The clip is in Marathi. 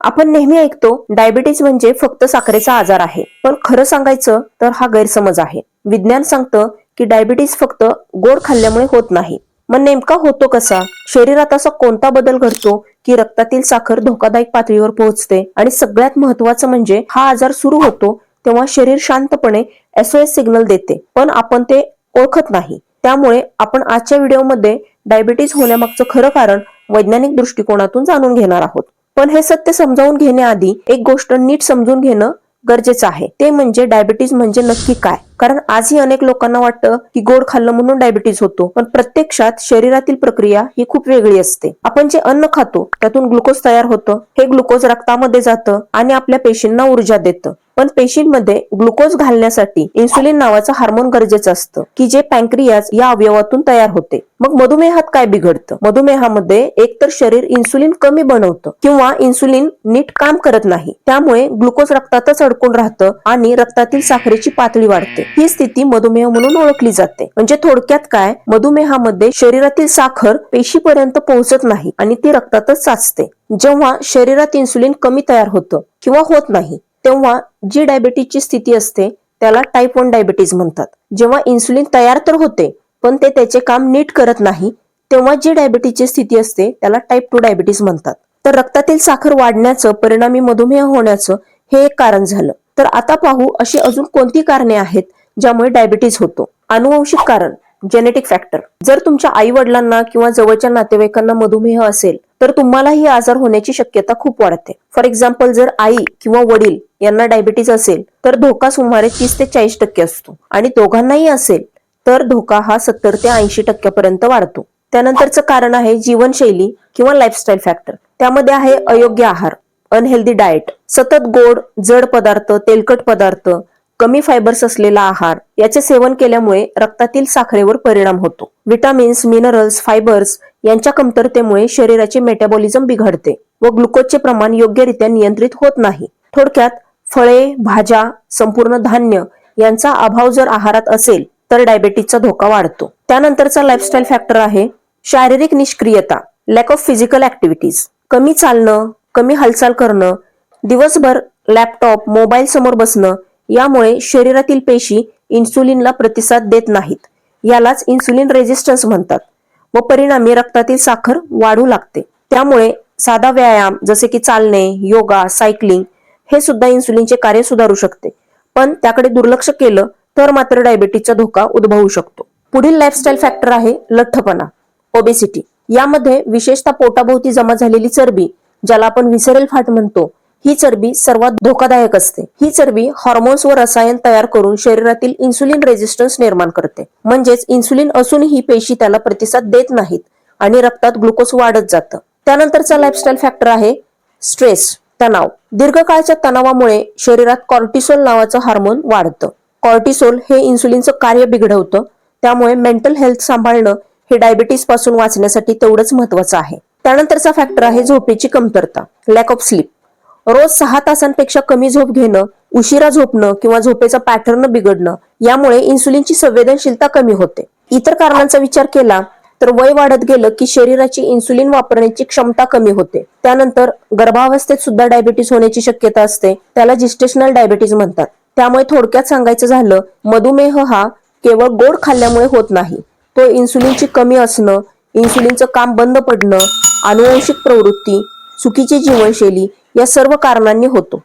आपण नेहमी ऐकतो डायबिटीज म्हणजे फक्त साखरेचा आजार आहे. पण खरं सांगायचं तर हा गैरसमज आहे. विज्ञान सांगतं की डायबिटीज फक्त गोड खाल्ल्यामुळे होत नाही. मग नेमका होतो कसा? शरीरात असा कोणता बदल घडतो की रक्तातील साखर धोकादायक पातळीवर पोहोचते? आणि सगळ्यात महत्वाचं म्हणजे हा आजार सुरू होतो तेव्हा शरीर शांतपणे एसओएस सिग्नल देते. पण आपण ते ओळखत नाही. त्यामुळे आपण आजच्या व्हिडिओमध्ये डायबिटीज होण्यामागचं खरं कारण वैज्ञानिक दृष्टिकोनातून जाणून घेणार आहोत. पण हे सत्य समजावून घेण्याआधी एक गोष्ट नीट समजून घेणं गरजेचं आहे. ते म्हणजे डायबिटीज म्हणजे नक्की काय? कारण आजही अनेक लोकांना वाटतं की गोड खाल्लं म्हणून डायबिटीज होतो. पण प्रत्यक्षात शरीरातील प्रक्रिया ही खूप वेगळी असते. आपण जे अन्न खातो त्यातून ग्लुकोज तयार होतं. हे ग्लुकोज रक्तामध्ये जातं आणि आपल्या पेशींना ऊर्जा देतं. पण पेशींमध्ये ग्लुकोज घालण्यासाठी इन्सुलिन नावाचं हार्मोन गरजेचं असतं की जे पॅन्क्रियाज या अवयवातून तयार होते. मग मधुमेहात काय बिघडतं? मधुमेहामध्ये एकतर शरीर इन्सुलिन कमी बनवतं किंवा इन्सुलिन नीट काम करत नाही. त्यामुळे ग्लुकोज रक्तातच अडकून राहतं आणि रक्तातील साखरेची पातळी वाढते. ही स्थिती मधुमेह म्हणून ओळखली जाते. म्हणजे थोडक्यात काय? मधुमेहामध्ये शरीरातील साखर पेशीपर्यंत पोहोचत नाही आणि ती रक्तातच साचते. जेव्हा शरीरात इन्सुलिन कमी तयार होतं किंवा होत नाही तेव्हा जी डायबिटीजची स्थिती असते त्याला टाईप वन डायबिटीज म्हणतात. जेव्हा इन्सुलिन तयार तर होते पण ते त्याचे काम नीट करत नाही तेव्हा जी डायबिटीजची स्थिती असते त्याला टाईप टू डायबिटीज म्हणतात. तर रक्तातील साखर वाढण्याचं परिणामी मधुमेह होण्याचं हे एक कारण झालं. तर आता पाहू अशी अजून कोणती कारणे आहेत ज्यामुळे डायबिटीज होतो. अनुवंशिक कारण जेनेटिक फॅक्टर जर तुमच्या आई वडिलांना किंवा जवळच्या नातेवाईकांना मधुमेह असेल तर तुम्हालाही आजार होण्याची शक्यता खूप वाढते. फॉर एक्झाम्पल जर आई किंवा वडील यांना डायबिटीज असेल तर धोका सुमारे तीस ते चाळीस टक्के असतो. आणि दोघांनाही असेल तर धोका हा सत्तर ते ऐंशी टक्क्यापर्यंत वाढतो. त्यानंतरचं कारण आहे जीवनशैली किंवा लाईफस्टाईल फॅक्टर त्यामध्ये आहे अयोग्य आहार अनहेल्दी डाएट सतत गोड जड पदार्थ तेलकट पदार्थ कमी फायबर्स असलेला आहार याचे सेवन केल्यामुळे रक्तातील साखरेवर परिणाम होतो. विटामिन्स मिनरल्स फायबर्स यांच्या कमतरतेमुळे शरीराचे मेटाबॉलिझम बिघडते व ग्लुकोजचे प्रमाण योग्यरित्या नियंत्रित होत नाही. थोडक्यात फळे भाज्या संपूर्ण धान्य यांचा अभाव जर आहारात असेल तर डायबेटीजचा धोका वाढतो. त्यानंतरचा लाईफस्टाईल फॅक्टर आहे शारीरिक निष्क्रियता लॅक ऑफ फिजिकल ऍक्टिव्हिटीज कमी चालणं कमी हालचाल करणं दिवसभर लॅपटॉप मोबाईल समोर बसणं यामुळे शरीरातील पेशी इन्सुलिनला प्रतिसाद देत नाहीत. यालाच इन्सुलिन रेजिस्टन्स म्हणतात व परिणामी रक्तातील साखर वाढू लागते. त्यामुळे साधा व्यायाम जसे की चालणे योगा सायकलिंग हे सुद्धा इन्सुलिनचे कार्य सुधारू शकते. पण त्याकडे दुर्लक्ष केलं तर मात्र डायबिटीसचा धोका उद्भवू शकतो. पुढील लाईफस्टाईल फॅक्टर आहे लठ्ठपणा ओबेसिटी यामध्ये विशेषतः पोटाभोवती जमा झालेली चरबी ज्याला आपण विसरेल फाट म्हणतो ही चरबी सर्वात धोकादायक असते. ही चरबी हॉर्मोन्स व रसायन तयार करून शरीरातील इन्सुलिन रेजिस्टन्स निर्माण करते. म्हणजेच इन्सुलिन असूनही पेशी त्याला प्रतिसाद देत नाहीत आणि रक्तात ग्लुकोज वाढत जातं. त्यानंतरचा लाईफस्टाईल फॅक्टर आहे स्ट्रेस तणाव. दीर्घकाळच्या तणावामुळे शरीरात कॉर्टिसोल नावाचं हार्मोन वाढतं. कॉर्टिसोल हे इन्सुलिनचं कार्य बिघडवतं. त्यामुळे मेंटल हेल्थ सांभाळणं हे डायबिटीसपासून वाचण्यासाठी तेवढंच महत्वाचं आहे. त्यानंतरचा फॅक्टर आहे झोपेची कमतरता लॅक ऑफ स्लीप रोज सहा तासांपेक्षा कमी झोप घेणं उशिरा झोपणं किंवा झोपेचं पॅटर्न बिघडणं यामुळे इन्सुलिनची संवेदनशीलता कमी होते. इतर कारणांचा विचार केला तर वय वाढत गेलं की शरीराची इन्सुलिन वापरण्याची क्षमता कमी होते. त्यानंतर गर्भावस्थेत सुद्धा डायबिटीस होण्याची शक्यता असते. त्याला जिस्टेशनल डायबिटीज म्हणतात. त्यामुळे थोडक्यात सांगायचं झालं मधुमेह हा केवळ गोड खाल्ल्यामुळे होत नाही. तो इन्सुलिनची कमी असणं इन्सुलिनचं काम बंद पडणं अनुवंशिक प्रवृत्ती चुकीची जीवनशैली या सर्व कारणांनी होतो.